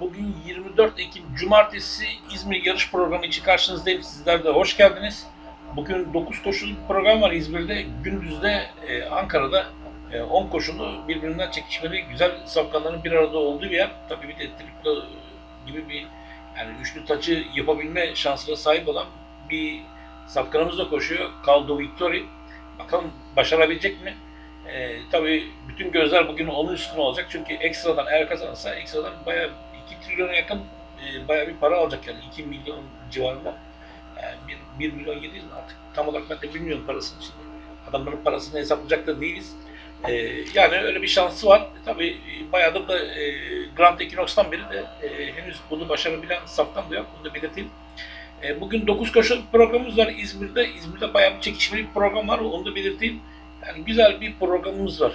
Bugün 24 Ekim Cumartesi İzmir yarış programı için karşınızdayım. Sizler de hoş geldiniz. Bugün 9 koşulu program var İzmir'de. Gündüzde e, Ankara'da e, 10 koşulu birbirinden çekişmeli güzel safkanların bir arada olduğu bir yer. Tabii bir de triplo gibi bir yani üçlü taçı yapabilme şansına sahip olan bir safkanımız da koşuyor. Caldo Victory. Bakalım başarabilecek mi? Ee, tabii bütün gözler bugün onun üstüne olacak. Çünkü ekstradan eğer kazanırsa ekstradan bayağı 2 trilyona yakın e, bayağı bir para alacak yani 2 milyon civarında. Yani 1, 1 milyon 700 mi artık tam olarak ben de bilmiyorum parasını şimdi. Adamların parasını hesaplayacak da değiliz. Ee, yani öyle bir şansı var. Tabii e, bayağıdır da e, Grand Equinox'tan beri de e, henüz bunu başarabilen saftan da yok. Bunu da belirteyim. E, bugün 9 koşu programımız var İzmir'de. İzmir'de bayağı bir çekişmeli bir program var. Onu da belirteyim. Yani güzel bir programımız var.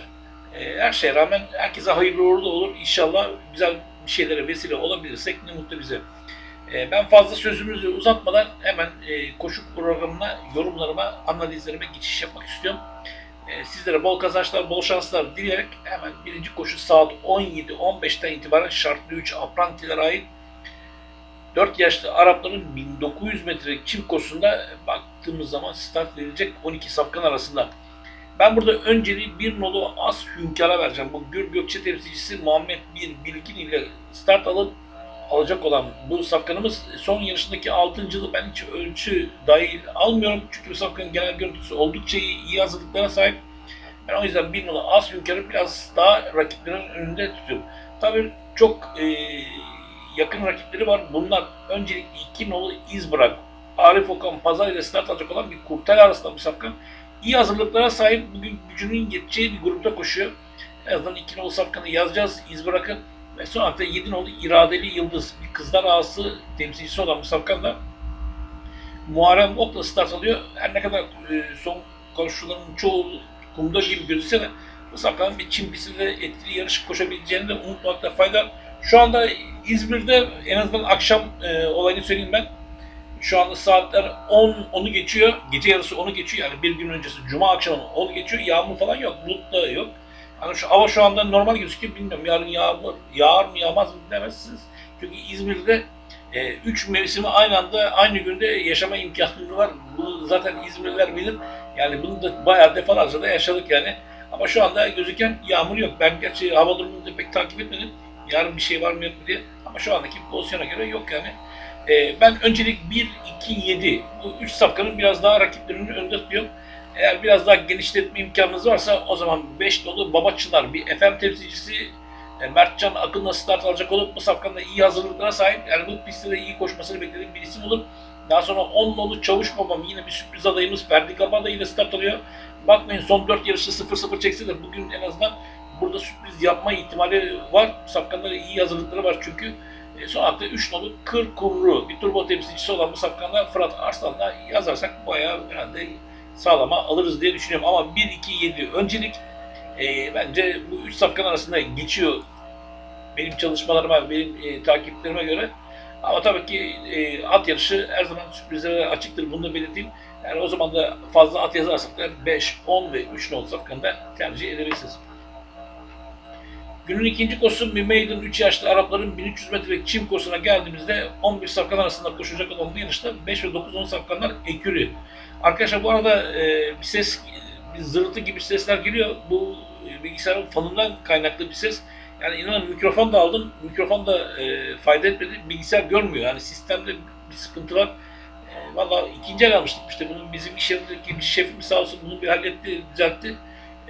Ee, her şeye rağmen herkese hayırlı uğurlu olur. İnşallah güzel bir şeylere vesile olabilirsek ne mutlu bize. Ee, ben fazla sözümüzü uzatmadan hemen e, koşu programına, yorumlarıma, analizlerime geçiş yapmak istiyorum. Ee, sizlere bol kazançlar, bol şanslar dileyerek hemen birinci koşu saat 17-15'ten itibaren şartlı 3 aprantilere ait 4 yaşlı Arapların 1900 metrelik çim koşusunda baktığımız zaman start verilecek 12 safkan arasında. Ben burada önceliği bir nolu az hünkara vereceğim. Bu Gür Gökçe temsilcisi Muhammed Bir Bilgin ile start alıp alacak olan bu safkanımız son yarışındaki 6. yılı ben hiç ölçü dahil almıyorum. Çünkü bu safkanın genel görüntüsü oldukça iyi, iyi hazırlıklara sahip. Ben o yüzden bir nolu az hünkarı biraz daha rakiplerin önünde tutuyorum. Tabii çok e, yakın rakipleri var. Bunlar öncelikle iki nolu iz bırak. Arif Okan Pazar ile start alacak olan bir kurtel arasında bu safkan iyi hazırlıklara sahip bugün gücünün yeteceği bir grupta koşuyor. En azından iki nolu safkanı yazacağız, iz bırakın. Ve son hafta 7 nolu iradeli yıldız, bir kızlar ağası temsilcisi olan bu safkan da Muharrem Ok'la start alıyor. Her ne kadar e, son koşuların çoğu kumda gibi gözükse de bu safkanın bir çim pistte etkili yarış koşabileceğini de unutmakta fayda. Şu anda İzmir'de en azından akşam e, olayını söyleyeyim ben. Şu anda saatler 10 onu geçiyor. Gece yarısı onu geçiyor. Yani bir gün öncesi Cuma akşamı onu geçiyor. Yağmur falan yok. Bulut da yok. Yani şu hava şu anda normal gözüküyor. Bilmiyorum yarın yağmur yağar mı yağmaz mı bilemezsiniz. Çünkü İzmir'de 3 e, mevsimi aynı anda aynı günde yaşama imkanı var. Bunu zaten İzmirliler bilir. Yani bunu da bayağı defalarca da yaşadık yani. Ama şu anda gözüken yağmur yok. Ben gerçi hava durumunu da pek takip etmedim. Yarın bir şey var mı yok mu diye. Ama şu andaki pozisyona göre yok yani. Ee, ben öncelik 1, 2, 7 bu 3 safkanın biraz daha rakiplerinin önünde tutuyorum. Eğer biraz daha genişletme imkanınız varsa o zaman 5 dolu Baba Çınar bir FM temsilcisi e, Mertcan Akın'la start alacak olup bu safkanın da iyi hazırlıklara sahip. Yani bu pistte iyi koşmasını beklediğim bir isim olur. Daha sonra 10 dolu Çavuş Babam yine bir sürpriz adayımız Ferdi Gaba da yine start alıyor. Bakmayın son 4 yarışı 0-0 çekse de bugün en azından burada sürpriz yapma ihtimali var. Safkanların iyi hazırlıkları var çünkü. E, son hafta 3 nolu Kır Kumru bir turbo temsilcisi olan bu safkanla Fırat Arslan'la yazarsak bayağı herhalde sağlama alırız diye düşünüyorum. Ama 1-2-7 öncelik e, bence bu 3 safkan arasında geçiyor benim çalışmalarıma, benim e, takiplerime göre. Ama tabii ki e, at yarışı her zaman sürprizlere açıktır. Bunu da belirteyim. Yani o zaman da fazla at yazarsak da 5, 10 ve 3 nolu safkanı tercih edebilirsiniz. Günün ikinci koşusu Mümeyden 3 yaşlı Arapların 1300 metrelik çim koşusuna geldiğimizde 11 safkan arasında koşacak olan bu yarışta 5 ve 9 10 safkanlar ekürü. Arkadaşlar bu arada e, bir ses, bir zırıltı gibi sesler geliyor. Bu e, bilgisayarın fanından kaynaklı bir ses. Yani inanın mikrofon da aldım. Mikrofon da e, fayda etmedi. Bilgisayar görmüyor. Yani sistemde bir sıkıntı var. E, Valla ikinci el almıştık işte. Bunun bizim iş yerindeki şefimiz sağ olsun bunu bir halletti, düzeltti.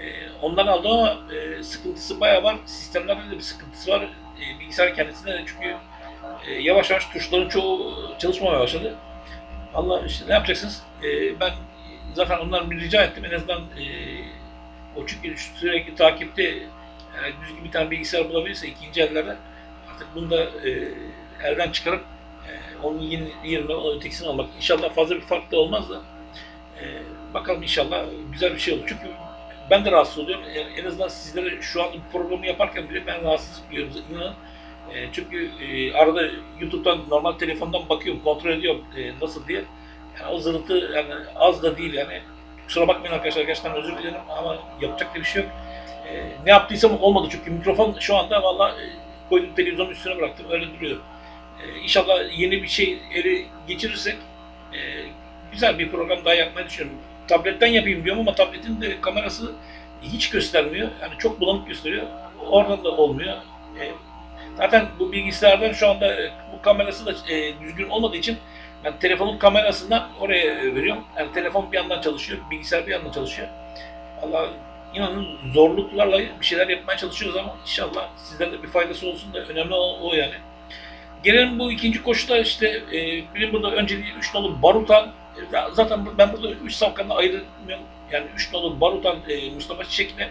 E, ondan aldım ama e, sıkıntısı bayağı var. Sistemlerde de bir sıkıntısı var. E, bilgisayar kendisinde de çünkü yavaş yavaş tuşların çoğu çalışmamaya başladı. Allah işte ne yapacaksınız? Ben zaten ondan bir rica ettim. En azından o çünkü sürekli takipte yani düzgün bir tane bilgisayar bulabilirse ikinci ellerde artık bunu da elden çıkarıp onun yerine ötekisini almak. İnşallah fazla bir fark da olmaz da bakalım inşallah güzel bir şey olur. Çünkü ben de rahatsız oluyorum. En azından sizlere şu an programı yaparken bile ben rahatsızlık duyuyorum. İnanın. E, çünkü e, arada YouTube'dan normal telefondan bakıyorum, kontrol ediyorum e, nasıl diye. Yani o zırıltı yani az da değil yani. Kusura bakmayın arkadaşlar gerçekten özür dilerim ama yapacak da bir şey yok. Ne yaptıysam olmadı çünkü mikrofon şu anda valla e, koydum televizyonun üstüne bıraktım. Öyle duruyor. E, inşallah yeni bir şey ele geçirirsek güzel bir program daha yapmayı düşünüyorum. Tabletten yapayım diyorum ama tabletin de kamerası hiç göstermiyor. Yani çok bulanık gösteriyor. Oradan da olmuyor. E, zaten bu bilgisayardan şu anda e, bu kamerası da e, düzgün olmadığı için ben telefonun kamerasından oraya e, veriyorum. Yani telefon bir yandan çalışıyor, bilgisayar bir yandan çalışıyor. Allah inanın zorluklarla bir şeyler yapmaya çalışıyoruz ama inşallah sizlere de bir faydası olsun da önemli olan o yani. Gelelim bu ikinci koşuda işte e, benim burada önceliği 3 nolu Barutan. E, zaten ben burada 3 safkanla ayırmıyorum. Yani 3 nolu Barutan e, Mustafa Çiçek'le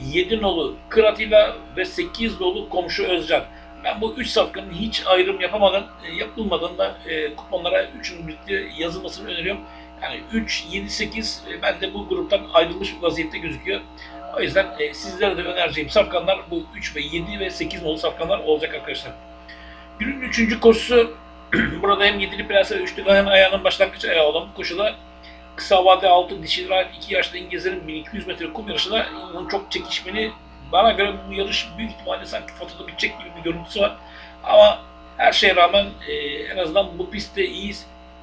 7 nolu Kırat'ıyla ve 8 nolu Komşu Özcan. Ben bu 3 safkanın hiç ayrım yapamadan, e, yapılmadan da e, kuponlara 3'ün birlikte yazılmasını öneriyorum. Yani 3, 7, 8 e, ben de bu gruptan ayrılmış vaziyette gözüküyor. O yüzden e, sizlere de önereceğim safkanlar bu 3 ve 7 ve 8 nolu safkanlar olacak arkadaşlar. Günün üçüncü koşusu burada hem yedili ve üçlü hem ayağının başlangıç ayağı olan bu koşuda kısa vade altı dişileri ait iki yaşlı İngilizlerin 1200 metre kum yarışında inanın çok çekişmeli. Bana göre bu yarış büyük ihtimalle sanki fotoda bitecek gibi bir görüntüsü var. Ama her şeye rağmen e, en azından bu pistte iyi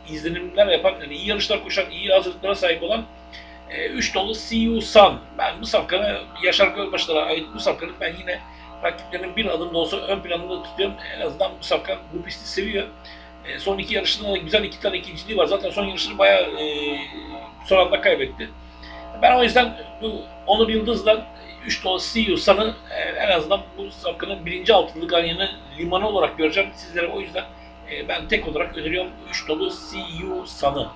izlenimler yapan, yani iyi yarışlar koşan, iyi hazırlıklara sahip olan 3 dolu CU Sun. Ben bu safkanı Yaşar Gölbaşlar'a ait bu safkanı ben yine rakiplerinin bir adım da olsa ön planında tutuyorum. En azından bu safkan bu pisti seviyor. E, son iki yarışında da güzel iki tane ikinciliği var. Zaten son yarışını bayağı e, son anda kaybetti. Ben o yüzden bu Onur Yıldız'dan 3 dolu CU Sun'ı e, en azından bu safkanın birinci altınlı ganyanı limanı olarak göreceğim. Sizlere o yüzden e, ben tek olarak öneriyorum 3 dolu CU Sun'ı.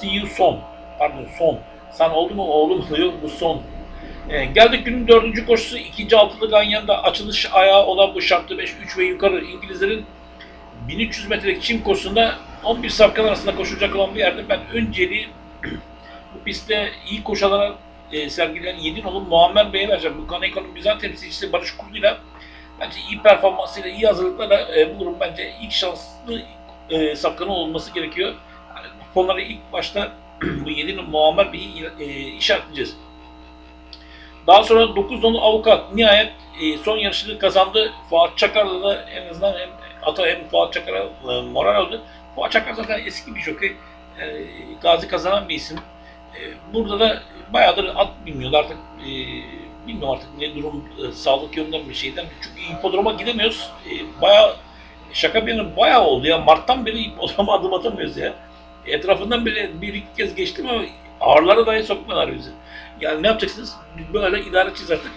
CU Son. Pardon Son. San oldu mu oğlum diyor bu son. E, geldik günün dördüncü koşusu ikinci altılı Ganyan'da açılış ayağı olan bu şartlı 5 3 ve yukarı İngilizlerin 1300 metrelik çim koşusunda 11 safkan arasında koşulacak olan bir yerde ben önceliği bu pistte iyi koşalara e, sergileyen 7 nolu Muammer Bey'e vereceğim. Bu Kaneko'nun güzel temsilcisi Barış Kurdu'yla bence iyi performansıyla, iyi hazırlıklarla e, bu grup bence ilk şanslı e, safkanı olması gerekiyor. Yani kuponları ilk başta bu 7 Muammer Bey'i e, işaretleyeceğiz. Daha sonra 9 nolu avukat nihayet e, son yarışını kazandı. Fuat Çakar'la da en azından hem Ata hem Fuat Çakar'a e, moral oldu. Fuat Çakar zaten eski bir jokey. E, gazi kazanan bir isim. E, burada da bayağıdır at bilmiyorlar artık. E, bilmiyorum artık ne durum e, sağlık yönünden bir şeyden. Çünkü hipodroma gidemiyoruz. E, bayağı şaka bir yana bayağı oldu ya. Mart'tan beri hipodroma adım atamıyoruz ya. Etrafından bile bir iki kez geçtim ama ağırlara dahi sokmuyorlar bizi. Yani ne yapacaksınız? Böyle idare edeceğiz artık.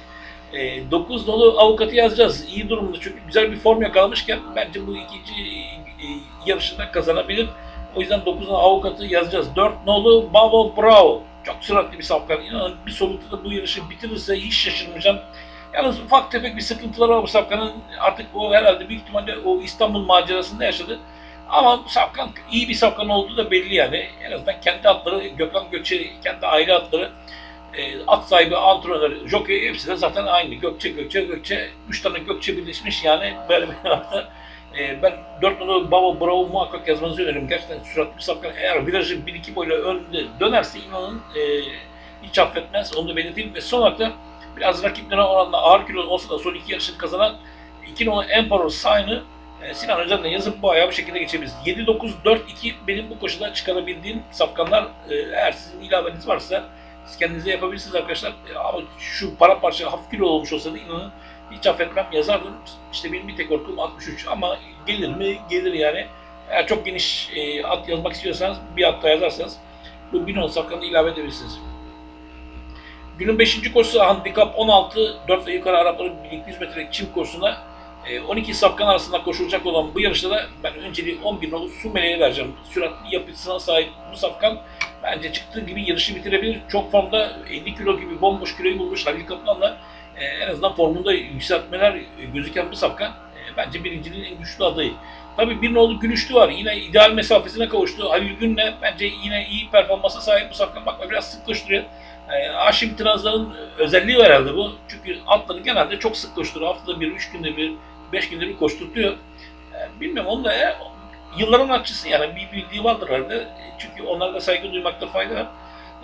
E, 9 dolu avukatı yazacağız. İyi durumda çünkü güzel bir form yakalamışken bence bu ikinci e, yarışında kazanabilir. O yüzden 9 dolu avukatı yazacağız. 4 nolu Bavo Bravo. Çok süratli bir safkan. İnanın bir solukta da bu yarışı bitirirse hiç şaşırmayacağım. Yalnız ufak tefek bir sıkıntıları var bu safkanın. Artık o herhalde büyük ihtimalle o İstanbul macerasında yaşadı. Ama Safkan iyi bir Safkan olduğu da belli yani. En azından kendi atları, Gökhan Gökçe, kendi aile atları, e, at sahibi, antrenör, jockey hepsi de zaten aynı. Gökçe, Gökçe, Gökçe. Üç tane Gökçe birleşmiş yani. Böyle bir hafta. E, ben dört numaralı Baba Bravo muhakkak yazmanızı öneririm. Gerçekten süratli bir Safkan. Eğer virajı bir iki boyla önde dönerse inanın e, hiç affetmez. Onu da belirteyim. Ve son olarak biraz rakiplerine oranla ağır kilo olsa da son iki yarışını kazanan iki numaralı Emperor Sign'ı e, Sinan Özel'le yazıp bu ayağı bu şekilde geçebiliriz. 7-9-4-2 benim bu koşuda çıkarabildiğim safkanlar e, eğer sizin ilaveniz varsa siz kendinize yapabilirsiniz arkadaşlar. E, ama şu para parça hafif kilo olmuş olsa da inanın hiç affetmem yazardım. İşte benim bir tek korkum 63 ama gelir mi? Gelir yani. Eğer çok geniş e, at yazmak istiyorsanız bir at da yazarsanız bu bin on safkanı ilave edebilirsiniz. Günün 5. koşusu handikap 16, 4 ve yukarı Arapların 1200 metrelik çim koşusunda 12 safkan arasında koşulacak olan bu yarışta da ben önceliği 11 nolu Sumele'ye vereceğim. Süratli yapısına sahip bu safkan bence çıktığı gibi yarışı bitirebilir. Çok formda 50 kilo gibi bomboş kiloyu bulmuş Halil Kaplan'la e, en azından formunda yükseltmeler gözüken bu safkan e, bence birinciliğin en güçlü adayı. Tabii bir nolu Gülüşlü var. Yine ideal mesafesine kavuştu. Halil Gün'le bence yine iyi performansa sahip bu safkan. Bakma biraz sık koşturuyor. E, Aşim Trazların özelliği herhalde bu. Çünkü atları genelde çok sık koşturuyor. Haftada bir, üç günde bir, beş günde bir koşturtuyor. E, bilmiyorum onu da e, yılların akçısı yani bir bildiği vardır herhalde. Çünkü onlara da saygı duymakta fayda var.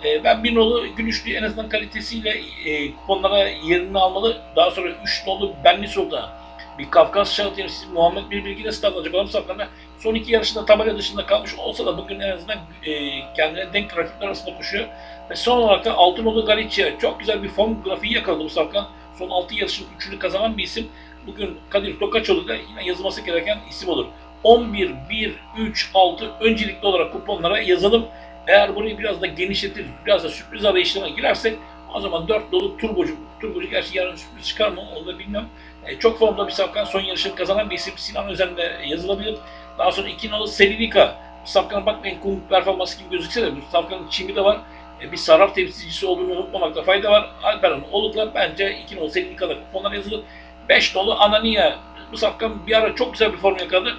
E, ben bir nolu Gülüşlü en azından kalitesiyle e, kuponlara yerini almalı. Daha sonra üç nolu Benli Sultan. bir Kafkas Şahı temsilcisi Muhammed Bilbilgi de start alacak olan saflarında son iki yarışında tabela dışında kalmış olsa da bugün en azından e, kendine denk rakipler arasında koşuyor. Ve son olarak da Altınoluk Galicia çok güzel bir form grafiği yakaladı bu safkan. Son 6 yarışın 3'ünü kazanan bir isim. Bugün Kadir Tokaçoğlu da yine yazılması gereken isim olur. 11, 1, 3, 6 öncelikli olarak kuponlara yazalım. Eğer burayı biraz da genişletir, biraz da sürpriz arayışlarına girersek o zaman 4 dolu turbocu, turbocu gerçi yarın sürpriz çıkar mı onu da bilmem. E, çok formda bir safkan son yarışını kazanan bir isim Sinan Özen'de yazılabilir. Daha sonra 2 nolu Selivika. Bu safkana bakmayın kum performansı gibi gözükse de bu safkanın çimi de var. E, bir sarraf temsilcisi olduğunu unutmamakta fayda var. Alperen Oluk'la bence 2 nolu Selivika'da kuponlar yazılır. 5 nolu Anania. Bu safkan bir ara çok güzel bir form yakaladı.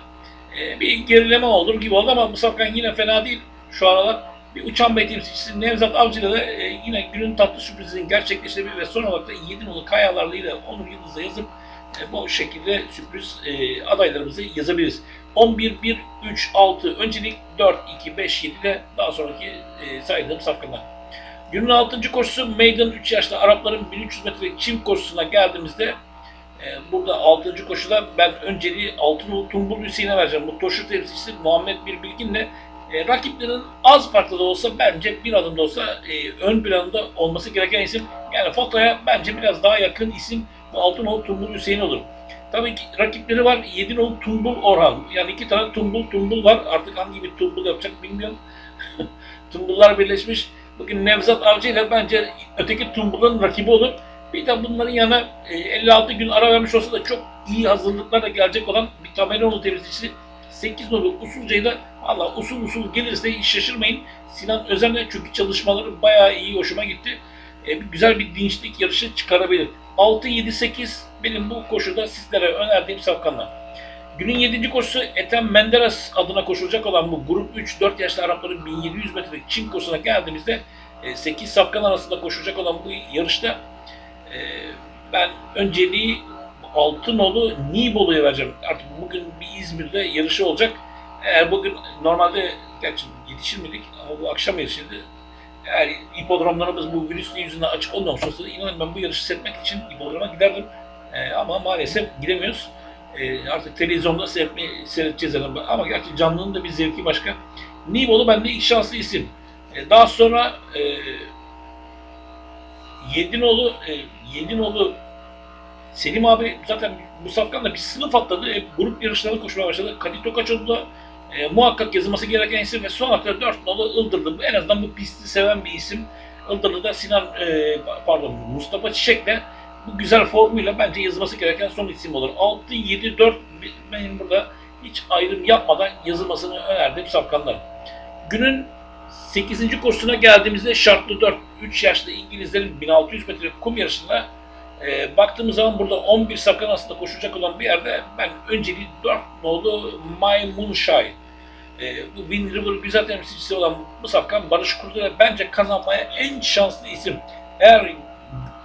E, bir gerileme olur gibi oldu ama bu safkan yine fena değil şu aralar. Bir uçan bey temsilcisi Nevzat Avcı'da da e, yine günün tatlı sürprizinin gerçekleştiği ve son olarak da 7 nolu kayalarlıyla Onur Yıldız'la yazıp e, bu şekilde sürpriz e, adaylarımızı yazabiliriz. 11, 1, 3, 6 öncelik 4, 2, 5, 7 de daha sonraki e, saydığım safkanlar. Günün 6. koşusu Meydan 3 yaşlı Arapların 1300 metrelik çim koşusuna geldiğimizde e, burada 6. koşuda ben önceliği Altınoluk Tumbul Hüseyin'e vereceğim. Bu koşu temsilcisi Muhammed Bir Bilgin'le e, rakiplerin az farklı da olsa bence bir adım da olsa e, ön planda olması gereken isim. Yani fotoya bence biraz daha yakın isim bu Altınoluk Tumbul Hüseyin olur. Tabii ki rakipleri var. 7 nolu Tumbul Orhan. Yani iki tane Tumbul Tumbul var. Artık hangi bir Tumbul yapacak bilmiyorum. Tumbullar birleşmiş. Bugün Nevzat Avcı ile bence öteki Tumbul'un rakibi olur. Bir de bunların yanına e, 56 gün ara vermiş olsa da çok iyi hazırlıklarla gelecek olan bir Tameranoğlu temsilcisi 8 nolu Usulca'yı da valla usul usul gelirse hiç şaşırmayın. Sinan Özen'le çünkü çalışmaları bayağı iyi hoşuma gitti. E, güzel bir dinçlik yarışı çıkarabilir. 6, 7, 8 benim bu koşuda sizlere önerdiğim safkanlar. Günün 7. koşusu Ethem Menderes adına koşulacak olan bu grup 3-4 yaşlı Arapların 1700 metrelik Çin koşusuna geldiğimizde 8 safkan arasında koşulacak olan bu yarışta e, ben önceliği Altınolu Nibolu'ya vereceğim. Artık bugün bir İzmir'de yarışı olacak. Eğer bugün normalde gerçi yetişir miydik ama bu akşam yarışıydı. Eğer hipodromlarımız bu virüs yüzünden açık olmamış olsaydı inanın ben bu yarışı seyretmek için hipodroma giderdim. Ee, ama maalesef gidemiyoruz. Ee, artık televizyonda seyretme, seyredeceğiz herhalde. Ama gerçi canlının da bir zevki başka. Nibolu bende ilk şanslı isim. Ee, daha sonra e, Yedinoğlu, e, Yedinoğlu Selim abi zaten bu safkanla bir sınıf atladı. E, grup yarışlarına koşmaya başladı. Kadir Tokaçoğlu da e, muhakkak yazılması gereken isim ve son olarak 4 nolu Ildırlı. En azından bu pisti seven bir isim. Ildırlı'da Sinan, e, pardon Mustafa Çiçek'le bu güzel formuyla bence yazılması gereken son isim olur. 6, 7, 4 benim burada hiç ayrım yapmadan yazılmasını önerdiğim safkanlar. Günün 8. koşusuna geldiğimizde şartlı 4, 3 yaşlı İngilizlerin 1600 metre kum yarışında e, baktığımız zaman burada 11 safkan arasında koşacak olan bir yerde ben önceliği 4 nolu My Moonshine e, bu Wind River bizzat temsilcisi olan bu safkan Barış Kurdele bence kazanmaya en şanslı isim. Eğer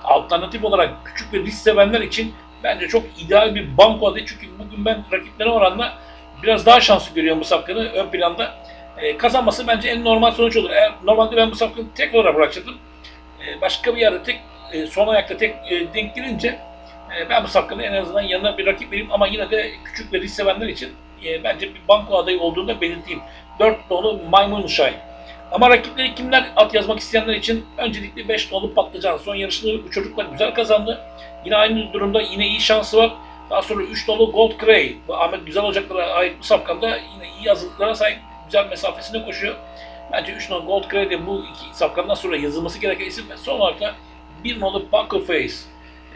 alternatif olarak küçük ve risk sevenler için bence çok ideal bir banko adı. Çünkü bugün ben rakiplerine oranla biraz daha şanslı görüyorum bu safkanı ön planda. E, kazanması bence en normal sonuç olur. Eğer normalde ben bu safkanı tek olarak bırakacaktım. E, başka bir yerde tek e, son ayakta tek e, denk gelince e, ben bu safkanı en azından yanına bir rakip vereyim ama yine de küçük ve risk sevenler için e, bence bir banko adayı olduğunu da belirteyim. 4 nolu Maymun Şahin. Ama rakipleri kimler at yazmak isteyenler için öncelikle 5 nolu patlıcan. Son yarışını bu çocuklar güzel kazandı. Yine aynı durumda yine iyi şansı var. Daha sonra 3 nolu Gold Gray. Bu Ahmet Güzel Ocaklar'a ait bu safkanda yine iyi hazırlıklara sahip güzel mesafesine koşuyor. Bence 3 nolu Gold Gray de bu iki safkandan sonra yazılması gereken isim. Ve son olarak da 1 nolu Poker Face.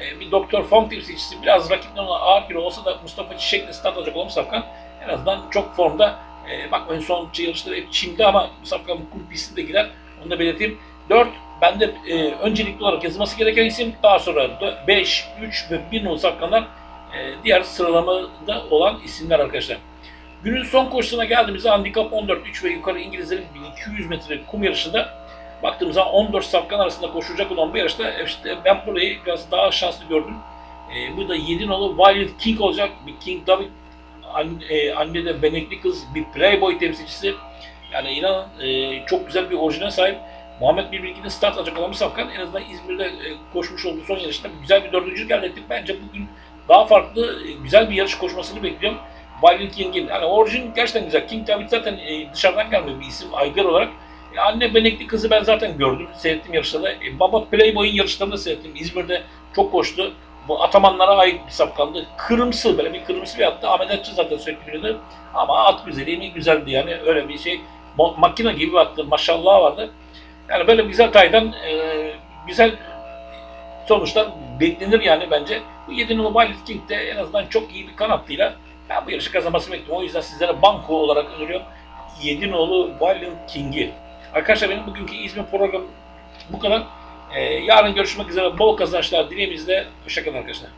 Ee, bir Doktor Fong temsilcisi biraz rakipten ona ağır kilo olsa da Mustafa Çiçek'le start alacak olan bu safkan en azından çok formda. E, bakmayın son yarışları hep çimde ama bu safkan kum pistinde gider. Onu da belirteyim. 4 bende e, öncelikli olarak yazılması gereken isim. Daha sonra 5, 3 ve 1 nolu safkanlar e, diğer sıralamada olan isimler arkadaşlar. Günün son koşusuna geldiğimizde handikap 14, 3 ve yukarı İngilizlerin 1200 metre kum yarışında baktığımız zaman 14 safkan arasında koşulacak olan bu yarışta işte ben burayı biraz daha şanslı gördüm. E, bu da 7 nolu Wild King olacak. Bir King David anne, e, anne de benekli kız bir Playboy temsilcisi. Yani inan e, çok güzel bir orijine sahip. Muhammed Bilbilgi'nin start alacak olan bir safkan en azından İzmir'de e, koşmuş olduğu son yarışta güzel bir dördüncülük elde ettik. Bence bugün daha farklı, e, güzel bir yarış koşmasını bekliyorum. Violent King'in. Yani orijin gerçekten güzel. King David zaten e, dışarıdan gelme bir isim aygır olarak. E, anne benekli kızı ben zaten gördüm. Seyrettim yarışlarda. E, baba Playboy'un yarışlarında seyrettim. İzmir'de çok koştu. Bu Atamanlara ait bir sapkandı. Kırmızı böyle bir kırmızı bir attı. Ahmet Atçı zaten sürekli biliyordu. Ama at güzeli güzeldi yani öyle bir şey. Makine gibi bir attı. Maşallah vardı. Yani böyle güzel taydan e, güzel sonuçlar beklenir yani bence. Bu 7 numaralı Violet King de en azından çok iyi bir kanatlıyla ben bu yarışı kazanmasını bekliyorum. O yüzden sizlere banko olarak öneriyorum. 7 nolu Valiant King'i. Arkadaşlar benim bugünkü İzmir programım bu kadar. Ee, yarın görüşmek üzere. Bol kazançlar dileğimizle. Hoşçakalın arkadaşlar.